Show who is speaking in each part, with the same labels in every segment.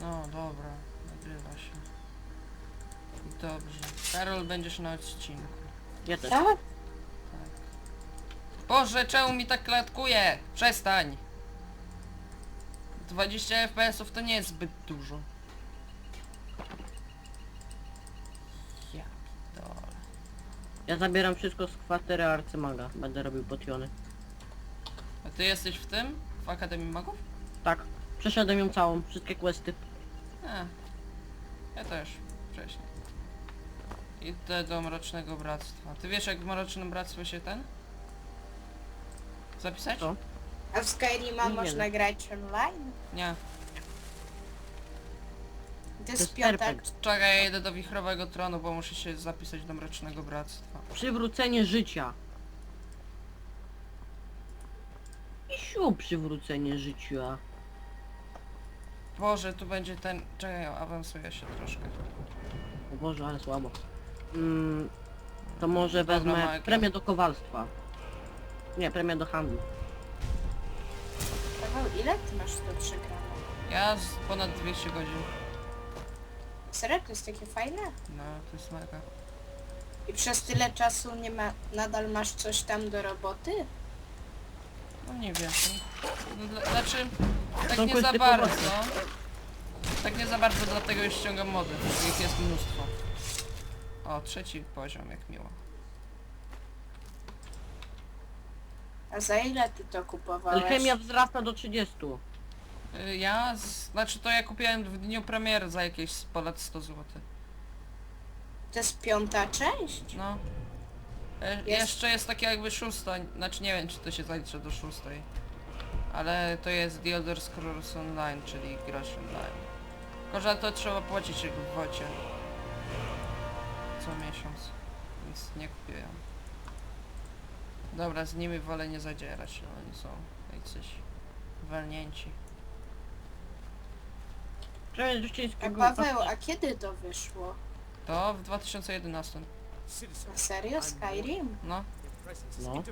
Speaker 1: No dobra, nagrywa się. Dobrze. Karol będziesz na odcinku.
Speaker 2: Ja też.
Speaker 3: Tak?
Speaker 1: Boże, czemu mi tak klatkuje? Przestań! 20 FPS-ów to nie jest zbyt dużo. Ja pitole.
Speaker 2: Ja zabieram wszystko z kwatery arcymaga. Będę robił potiony.
Speaker 1: A ty jesteś w tym? W Akademii Magów?
Speaker 2: Tak. Przeszedłem ją całą, wszystkie questy.
Speaker 1: A. Ja też. Wcześniej. Idę do Mrocznego Bractwa. Ty wiesz jak w Mrocznym Bractwie się ten? Zapisać?
Speaker 2: Co?
Speaker 3: A w Skyrima
Speaker 2: Nie
Speaker 3: można grać online?
Speaker 1: Nie.
Speaker 3: To jest.
Speaker 2: RPG.
Speaker 1: Czekaj, ja idę do Wichrowego Tronu, bo muszę się zapisać do Mrocznego Bractwa.
Speaker 2: Przywrócenie życia. I siu, przywrócenie życia.
Speaker 1: Boże, tu będzie ten... Czekaj, awansuję się troszkę.
Speaker 2: O Boże, ale słabo. Mm, to może
Speaker 1: Dobra,
Speaker 2: wezmę
Speaker 1: Michael.
Speaker 2: premię do kowalstwa. Nie, premię do handlu.
Speaker 3: Paweł, ile ty masz to przegrane?
Speaker 1: Ja z ponad 200 godzin.
Speaker 3: Serio, to jest takie fajne?
Speaker 1: No, to jest mega.
Speaker 3: I przez tyle czasu nie ma... Nadal masz coś tam do roboty?
Speaker 1: No nie wiem. No, dla- znaczy, tak
Speaker 2: Są
Speaker 1: nie za
Speaker 2: kwestie
Speaker 1: bardzo. Tak nie za bardzo, dlatego już ściągam mody. Ich jest mnóstwo. O, trzeci poziom, jak miło.
Speaker 3: A za ile ty to kupowałeś?
Speaker 2: Alchemia wzrasta do 30.
Speaker 1: Y, Ja, z, znaczy to ja kupiłem w dniu premiery za jakieś ponad 100 zł.
Speaker 3: To jest piąta część?
Speaker 1: No. E, Jeszcze jest taka jakby szósta, znaczy nie wiem czy to się zaliczy do szóstej. Ale to jest The Elder Scrolls Online, czyli grasz online. Tylko, że to trzeba płacić w wocie. Co miesiąc. Więc nie kupiłem. Dobra, z nimi wolę nie zadzierać, no oni są jacyś walnięci.
Speaker 2: Premię do
Speaker 3: A. Paweł, a kiedy to wyszło?
Speaker 1: To w 2011.
Speaker 3: Na serio? Skyrim?
Speaker 1: No.
Speaker 2: No.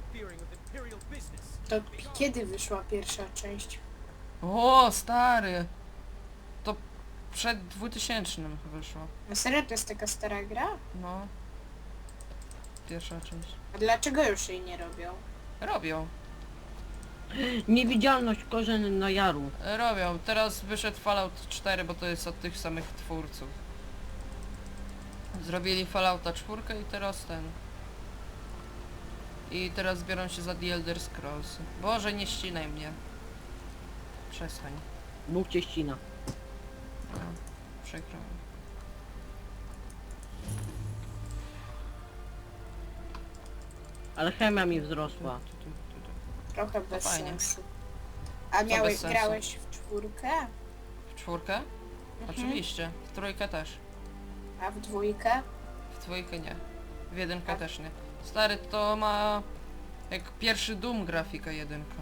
Speaker 3: To p- kiedy wyszła pierwsza część?
Speaker 1: O, stary! To przed 2000 wyszło.
Speaker 3: Na serio, to jest taka stara gra?
Speaker 1: No. Pierwsza część.
Speaker 3: A dlaczego już jej nie robią?
Speaker 1: Robią.
Speaker 2: Niewidzialność korzeń na jaru.
Speaker 1: Robią. Teraz wyszedł Fallout 4, bo to jest od tych samych twórców. Zrobili Fallouta 4 i teraz ten. I teraz biorą się za The Elder Scrolls. Boże, nie ścinaj mnie. Przestań.
Speaker 2: Bóg cię ścina.
Speaker 1: No, przykro mi.
Speaker 2: Alchemia mi wzrosła.
Speaker 1: Tu, tu, tu.
Speaker 3: Trochę bez
Speaker 1: fajnie.
Speaker 3: sensu. A miałeś,
Speaker 1: bez sensu?
Speaker 3: grałeś w czwórkę?
Speaker 1: W czwórkę? Oczywiście. W trójkę też.
Speaker 3: A w dwójkę?
Speaker 1: W dwójkę nie. W jedynkę
Speaker 3: A-
Speaker 1: też nie. Stary, to ma jak pierwszy Doom grafika jedynka.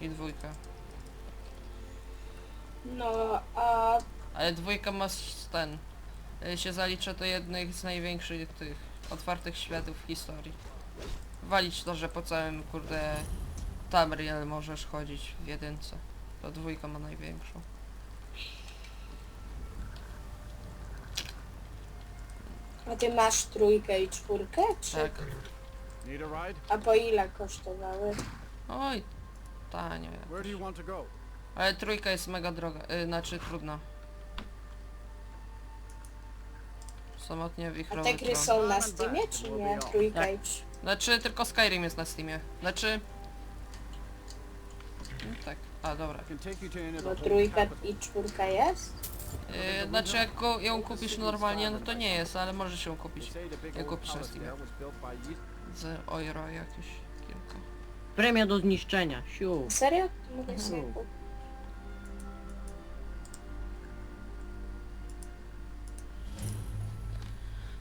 Speaker 1: I dwójka.
Speaker 3: No, a
Speaker 1: Ale dwójka ma s- ten. y, się zalicza do jednych z największych tych otwartych światów w historii. Walić to, że po całym kurde Tamriel możesz chodzić w jedynce. To dwójka ma największą.
Speaker 3: A ty masz trójkę i czwórkę? Czy...
Speaker 1: Tak.
Speaker 4: Need a ride?
Speaker 3: A po ile kosztowały?
Speaker 1: Oj, tanio.
Speaker 4: Where do you want to go?
Speaker 1: Ale trójka jest mega droga, y, znaczy trudna. Samotnie
Speaker 3: A
Speaker 1: wichrowy
Speaker 3: te gry
Speaker 1: tron.
Speaker 3: są na Steamie, czy nie? Trójka i cz...
Speaker 1: Znaczy tylko Skyrim jest na Steamie. Znaczy... No tak, a dobra.
Speaker 3: Bo trójka i czwórka jest?
Speaker 1: Yy, znaczy jak go, ją kupisz normalnie, no to nie jest, ale możesz ją kupić. Jak kupisz na Steamie. Z euro jakieś kilka.
Speaker 2: Premia do zniszczenia. Siu.
Speaker 3: Serio? Mogę sobie kupić.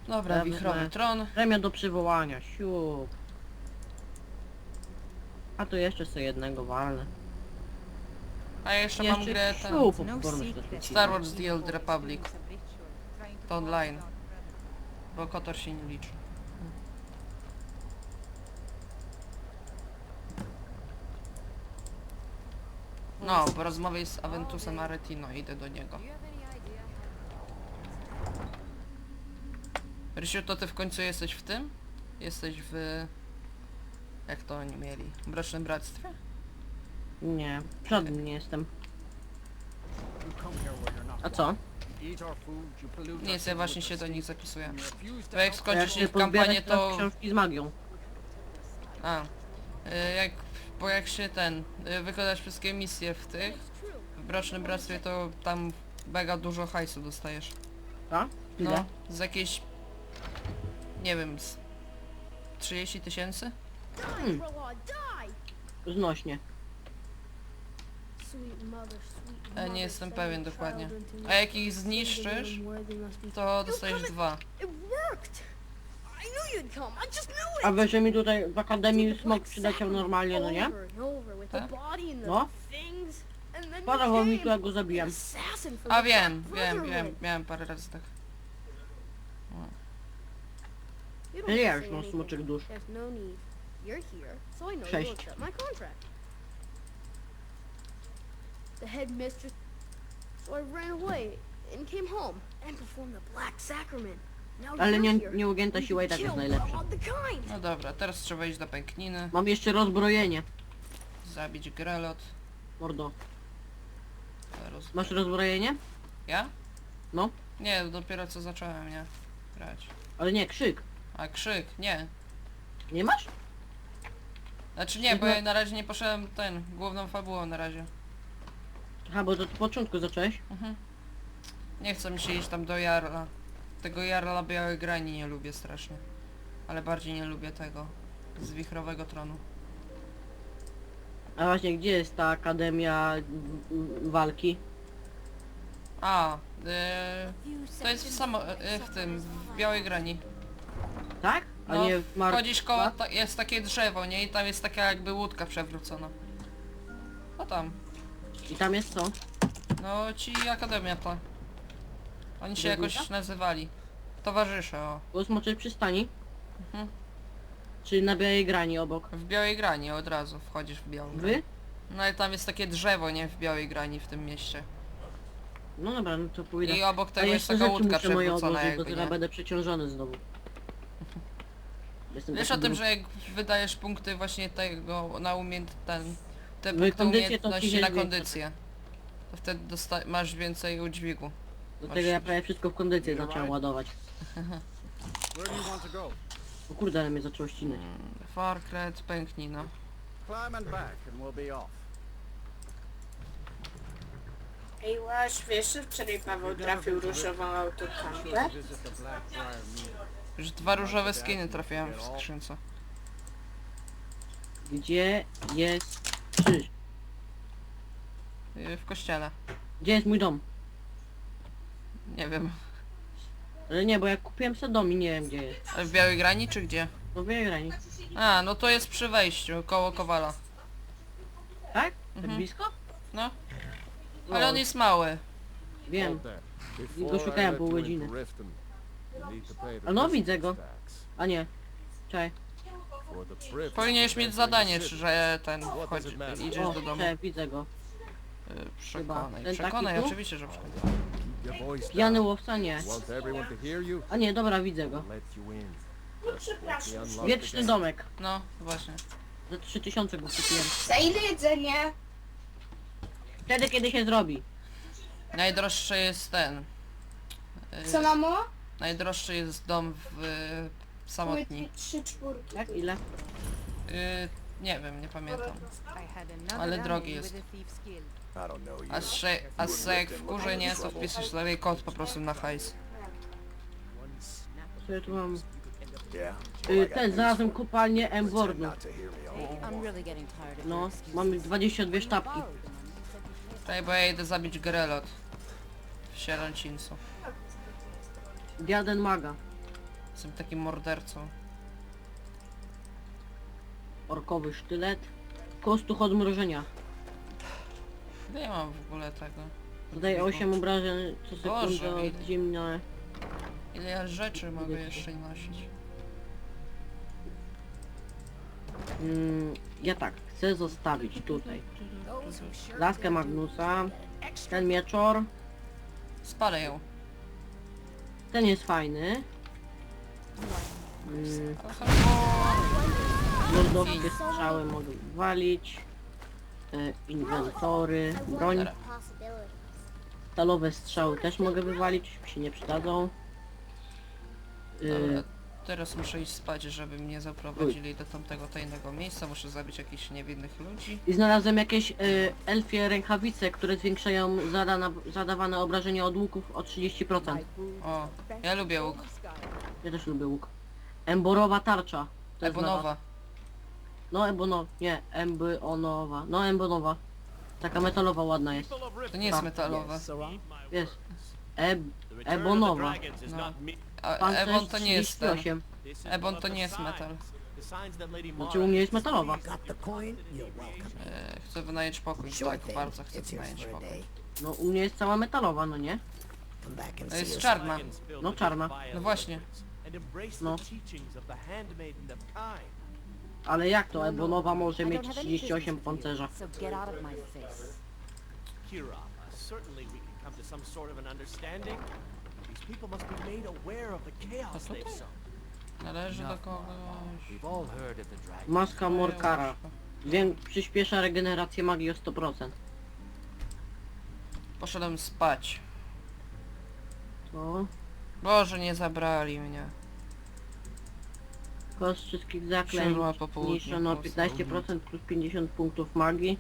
Speaker 1: Dobra,
Speaker 2: Ja
Speaker 1: wichrowy tron.
Speaker 2: Premia do przywołania, siup. A tu jeszcze sobie jednego walnę.
Speaker 1: A jeszcze mam grę ten...
Speaker 5: No siup.
Speaker 1: Star Wars The Old Republic. To online. Bo Kotor się nie liczy. No, po rozmowie z Aventusem Aretino idę do niego. Rysiu, to ty w końcu jesteś w tym? Jesteś w... Jak to oni mieli? Mrocznym Bractwie?
Speaker 2: Nie, żadnym nie jestem. A co?
Speaker 1: Nie, ja właśnie się do nich zapisuję.
Speaker 4: To
Speaker 1: jak skończysz
Speaker 2: się
Speaker 1: ich kampanię, to...
Speaker 2: książki z magią.
Speaker 1: A, y, jak, bo jak się ten, y, wykonasz wszystkie misje w tych, w Mrocznym Bractwie, to tam mega dużo hajsu dostajesz.
Speaker 2: Tak? Ile?
Speaker 1: No, z jakieś, nie wiem, z 30 tysięcy?
Speaker 2: Hmm, znośnie.
Speaker 1: E, nie jestem pewien dokładnie. A jak ich zniszczysz, to dostajesz dwa.
Speaker 2: A że mi tutaj w Akademii smok przyleciał normalnie, no nie?
Speaker 1: Tak?
Speaker 2: No.
Speaker 5: you
Speaker 2: mi tu jak go zabijam.
Speaker 1: A wiem, wiem, wiem, miałem parę razy tak.
Speaker 5: You don't
Speaker 2: już mam
Speaker 5: anything.
Speaker 2: smoczek dusz?
Speaker 5: There's no need. You're here, so I know
Speaker 2: Sześć.
Speaker 5: you'll accept my contract. The headmistress. So I ran away and came home and performed the Black Sacrament. Now
Speaker 2: Ale
Speaker 5: you're
Speaker 2: nie,
Speaker 5: here.
Speaker 2: nieugięta siła i tak jest najlepsza.
Speaker 1: No dobra, teraz trzeba iść do pękniny,
Speaker 2: Mam jeszcze rozbrojenie.
Speaker 1: zabić grelot.
Speaker 2: Mordo.
Speaker 1: Roz...
Speaker 2: Masz rozbrojenie?
Speaker 1: Ja?
Speaker 2: No.
Speaker 1: Nie, dopiero co zacząłem, nie? Grać.
Speaker 2: Ale nie, krzyk.
Speaker 1: A krzyk, nie.
Speaker 2: Nie masz?
Speaker 1: Znaczy nie, bo ja na razie nie poszedłem ten, główną fabułą na razie.
Speaker 2: Aha, bo to od początku zacząłeś?
Speaker 1: Mhm. Nie chcę mi się iść tam do Jarla. Tego Jarla Białej Grani nie lubię strasznie. Ale bardziej nie lubię tego. Z wichrowego tronu.
Speaker 2: A właśnie, gdzie jest ta Akademia Walki?
Speaker 1: A, yy, to jest w, samo, yy, w tym, w Białej Grani.
Speaker 2: Tak? A
Speaker 1: No,
Speaker 2: nie w Mar...
Speaker 1: Chodzisz koło, ta, jest takie drzewo, nie? I tam jest taka jakby łódka przewrócona. No tam.
Speaker 2: I tam jest co?
Speaker 1: No ci Akademia ta. Oni się jakoś nazywali. Towarzysze, o.
Speaker 2: Było smoczej przystani?
Speaker 1: Mhm.
Speaker 2: Czy na Białej Grani obok?
Speaker 1: W Białej Grani od razu wchodzisz w Białą.
Speaker 2: Wy?
Speaker 1: No i tam jest takie drzewo, nie? W Białej Grani w tym mieście.
Speaker 2: No dobra, no to pójdę.
Speaker 1: I obok tego jest taka łódka
Speaker 2: muszę moje
Speaker 1: przewrócona
Speaker 2: odłożyć, bo
Speaker 1: jakby,
Speaker 2: teraz
Speaker 1: nie?
Speaker 2: będę przeciążony znowu. Jestem
Speaker 1: Wiesz o
Speaker 2: taki
Speaker 1: tym, że jak wydajesz punkty właśnie tego na umiejęt ten te
Speaker 2: W
Speaker 1: punkty
Speaker 2: kondycję to ci
Speaker 1: umiejętności na kondycję. To wtedy dosta- masz więcej udźwigu.
Speaker 2: Dlatego ja prawie wszystko w kondycję zacząłem ładować.
Speaker 4: Where do you want to go?
Speaker 2: O kurde, ale mnie zaczęło ścinać.
Speaker 1: Farkret, pęknij no.
Speaker 4: Climb and back and we'll be off.
Speaker 3: Ej, Łaś, wiesz, że wczoraj Paweł trafił różową autokampę?
Speaker 4: Visit the Blackbriar Mead.
Speaker 1: Już dwa różowe skiny trafiłem w skrzynce.
Speaker 2: Gdzie jest krzyż?
Speaker 1: Yy, W kościele.
Speaker 2: Gdzie jest mój dom?
Speaker 1: Nie wiem.
Speaker 2: Ale nie, bo jak kupiłem sobie dom i nie wiem gdzie jest.
Speaker 1: Ale w Białej Grani czy gdzie?
Speaker 2: No w Białej Grani.
Speaker 1: A, no to jest przy wejściu, koło Kowala.
Speaker 2: Tak? Tak
Speaker 1: Mhm.
Speaker 2: blisko?
Speaker 1: No,
Speaker 2: No,
Speaker 1: ale on jest mały.
Speaker 2: wiem.
Speaker 6: There.
Speaker 2: Go szukałem pół godziny. A no, widzę go. A nie. Czekaj.
Speaker 1: Powinieneś mieć zadanie, że ten wchodzi, idziesz
Speaker 2: O,
Speaker 1: do domu.
Speaker 2: czekaj, widzę go.
Speaker 1: Yy, Przekonaj,
Speaker 2: Ten taki
Speaker 1: przekonaj,
Speaker 2: tu?
Speaker 1: oczywiście, że przekonaj.
Speaker 2: Pijany łowca nie. A nie, dobra, widzę go.
Speaker 3: No
Speaker 2: Wieczny domek.
Speaker 1: No, właśnie.
Speaker 2: Za 3000 go kupiłem.
Speaker 3: Za ile jedzenie?
Speaker 2: Wtedy kiedy się zrobi.
Speaker 1: Najdroższy jest ten. Yy,
Speaker 3: Co mamo?
Speaker 1: Najdroższy jest dom w yy, samotni.
Speaker 3: Trzy czwórki.
Speaker 2: Jak? Ile?
Speaker 1: Yy, nie wiem, nie pamiętam. Ale drogi jest. A se, a se jak wkurzę nie, to wpiszesz sobie kod po prostu na hajs.
Speaker 2: Co ja tu mam? Y, ten, znalazłem kopalnię M-Wordu. No, mamy 22 sztabki.
Speaker 1: Czekaj, bo ja idę zabić Grelot. W sierocińcu.
Speaker 2: Diaden Maga.
Speaker 1: Jestem takim mordercą.
Speaker 2: Orkowy sztylet. Kostuch odmrożenia.
Speaker 1: Nie mam w ogóle tego.
Speaker 2: Zadaje 8 obrażeń co
Speaker 1: Boże,
Speaker 2: sekundę
Speaker 1: ile-
Speaker 2: od zimne.
Speaker 1: Ile ja rzeczy mogę jeszcze nosić?
Speaker 2: Mm, ja tak, chcę zostawić tutaj laskę Magnusa, ten mieczor,
Speaker 1: Spalę ją.
Speaker 2: Ten jest fajny. Mm, lordowskie strzały mogę walić. E, inwentory, broń. Stalowe strzały też mogę wywalić, mi się nie przydadzą. Y,
Speaker 1: teraz muszę iść spać, żeby mnie zaprowadzili do tamtego tajnego miejsca. Muszę zabić jakichś niewinnych ludzi.
Speaker 2: I znalazłem jakieś y, elfie rękawice, które zwiększają zadana, zadawane obrażenia od łuków o 30%.
Speaker 1: O, ja lubię łuk.
Speaker 2: Ja też lubię łuk. Emborowa tarcza. To jest
Speaker 1: Ebonowa.
Speaker 2: nowa. No ebonowa, nie, embyonowa. No embyonowa. Taka metalowa ładna jest.
Speaker 1: To nie jest metalowe.
Speaker 2: Jest. Eb, ebonowa.
Speaker 1: No. A Ebon to nie jest ten.
Speaker 2: 38.
Speaker 1: Ebon to nie jest metal.
Speaker 2: Znaczy u mnie jest metalowa.
Speaker 7: Got the coin? You're welcome.
Speaker 1: E, chcę wynająć pokój.
Speaker 7: Sure
Speaker 1: Tak,
Speaker 7: thing.
Speaker 1: bardzo chcę
Speaker 7: It's yours
Speaker 1: wynająć
Speaker 7: for a
Speaker 1: pokój.
Speaker 7: day.
Speaker 2: No u mnie jest cała metalowa, no nie?
Speaker 7: Come back and
Speaker 1: To
Speaker 7: see
Speaker 1: jest
Speaker 7: us.
Speaker 1: czarna.
Speaker 2: No czarna.
Speaker 1: No właśnie.
Speaker 2: No.
Speaker 8: No.
Speaker 2: Ale jak to ebonowa może mieć
Speaker 5: don't have any
Speaker 2: 38
Speaker 5: business with you,
Speaker 2: pancerza?
Speaker 5: So get out of my face.
Speaker 8: Kira, certainly we can come to some sort of an understanding. These people must be made aware of the chaos they've sown.
Speaker 1: Należy do kogoś.
Speaker 8: We've all heard of the dragon.
Speaker 2: Maska Morkara. Wię, przyspiesza regenerację magii o 100%.
Speaker 1: Poszedłem spać.
Speaker 2: To
Speaker 1: Boże, nie zabrali mnie.
Speaker 2: koszt wszystkich zaklęć
Speaker 1: po południu
Speaker 2: zmniejszono o
Speaker 1: powstał.
Speaker 2: 15% plus 50 punktów magii.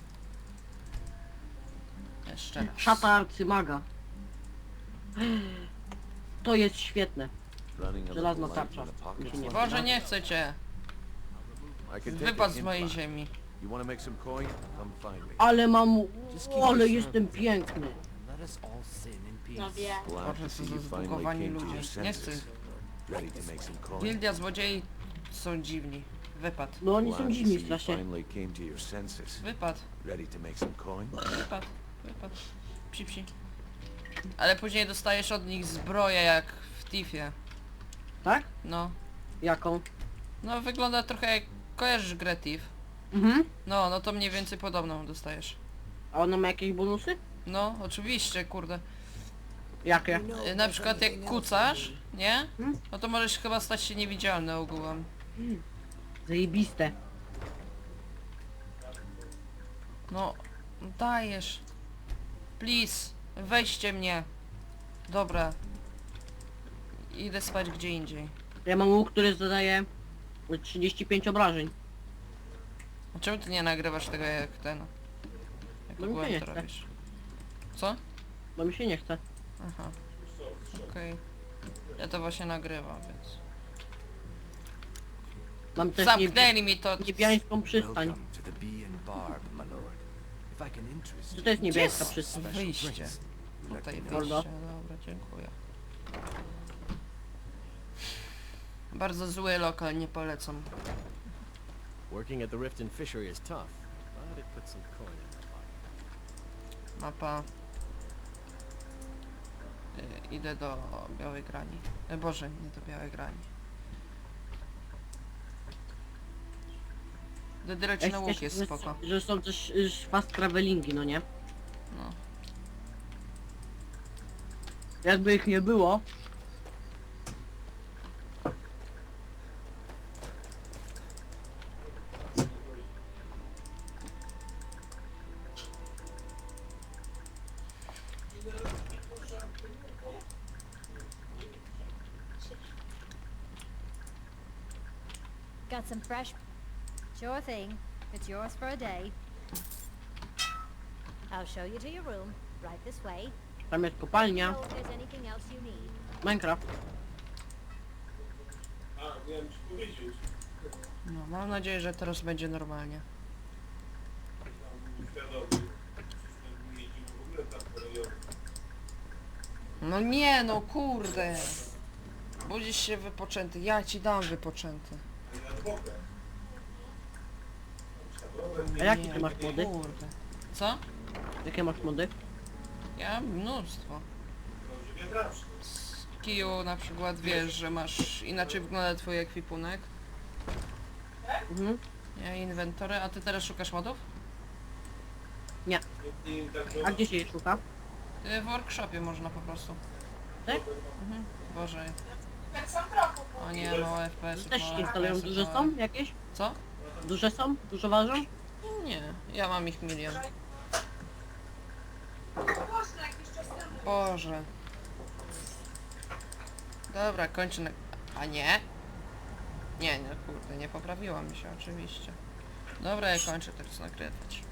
Speaker 1: Jeszcze raz.
Speaker 2: Szata arcymaga. To jest świetne. Żelazna tarcza. Mi się nie
Speaker 1: Boże, nie chcę cię. Wypadł z mojej ziemi.
Speaker 6: You wanna make some coin? Come find me.
Speaker 2: Ale mam... Ale jestem piękny.
Speaker 8: Let us all sin in
Speaker 3: No
Speaker 8: peace.
Speaker 6: Glad
Speaker 1: Boże,
Speaker 6: to see you finally
Speaker 1: zbugowani
Speaker 6: came to your
Speaker 1: ludzie. Nie chcę.
Speaker 6: senses. Ready to make some coin?
Speaker 1: Gildia złodziei są dziwni. Wypad.
Speaker 2: No oni
Speaker 6: Glad
Speaker 2: są
Speaker 6: to
Speaker 2: dziwni
Speaker 6: you
Speaker 2: strasznie.
Speaker 6: finally came to your senses.
Speaker 1: Wypad.
Speaker 6: Ready to make some coin?
Speaker 1: Wypad. Wypad. Psi psi. Ale później dostajesz od nich zbroję jak w Tiffie.
Speaker 2: Tak?
Speaker 1: No.
Speaker 2: Jaką?
Speaker 1: No wygląda trochę jak... Kojarzysz grę Tiff?
Speaker 2: Mhm.
Speaker 1: No, no to mniej więcej podobną dostajesz.
Speaker 2: A ona ma jakieś bonusy?
Speaker 1: No, oczywiście, kurde.
Speaker 2: Jakie?
Speaker 1: Y, Na przykład jak kucasz, nie?
Speaker 2: Hmm?
Speaker 1: No to możesz chyba stać się niewidzialny ogółem.
Speaker 2: Zajebiste.
Speaker 1: No, dajesz. Please, weźcie mnie. Dobra. Idę spać gdzie indziej.
Speaker 2: Ja mam łuk, który zadaje 35 obrażeń.
Speaker 1: A czemu ty nie nagrywasz tego jak ten? Jak
Speaker 2: No mi się
Speaker 1: ogółem
Speaker 2: nie
Speaker 1: to
Speaker 2: chce.
Speaker 1: robisz? Co?
Speaker 2: Bo mi się nie chce.
Speaker 1: Aha. Okej. Ja to właśnie nagrywam, więc...
Speaker 2: Mam też niebi
Speaker 1: Zamknęli mi to...
Speaker 2: niebiańską przystań.
Speaker 7: Welcome to the Bee and Barb, my lord. You,
Speaker 2: to jest niebiańska
Speaker 1: jest
Speaker 2: przystań?
Speaker 1: wyjście? Tutaj wyjście, dobra, dziękuję. Bardzo zły lokal, nie polecam.
Speaker 8: Working at the Rift and Fishery is tough, but it puts some coin in pocket.
Speaker 1: Mapa. Y, idę do Białej Grani. E, Boże, nie do Białej Grani. Dodyrać na łuk jest
Speaker 2: że,
Speaker 1: spoko.
Speaker 2: że są też y, fast travelingi, no nie?
Speaker 1: No.
Speaker 2: Jakby ich nie było,
Speaker 5: Got some fresh... Sure thing. It's yours for a day. I'll show you to your room. Right this way.
Speaker 2: tam jest
Speaker 5: Know
Speaker 2: kopalnia,
Speaker 5: if there's anything else you need.
Speaker 2: Minecraft.
Speaker 1: no, mam nadzieję, że teraz będzie normalnie. No nie, no kurde. Budzisz się wypoczęty. Ja ci dam wypoczęty.
Speaker 2: A jakie
Speaker 1: Nie,
Speaker 2: ty masz mody?
Speaker 1: Kurde. Co?
Speaker 2: Jakie masz mody?
Speaker 1: Ja mam mnóstwo. Z kiju na przykład wiesz, że masz inaczej wygląda twój ekwipunek.
Speaker 2: Mhm.
Speaker 1: Nie, inwentory, a ty teraz szukasz modów?
Speaker 2: A gdzie się je szuka?
Speaker 1: Y, W workshopie można po prostu.
Speaker 2: Tak?
Speaker 1: Mhm. Boże. O nie, małe FPS.
Speaker 2: Też się instalują. Duże są jakieś?
Speaker 1: Co?
Speaker 2: Duże są? Dużo ważą?
Speaker 1: Nie, ja mam ich milion. Boże. Dobra, kończę na... A nie? Nie, nie, kurde, nie poprawiła mi się oczywiście. Dobra, ja kończę teraz nagrywać.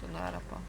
Speaker 1: To narapa.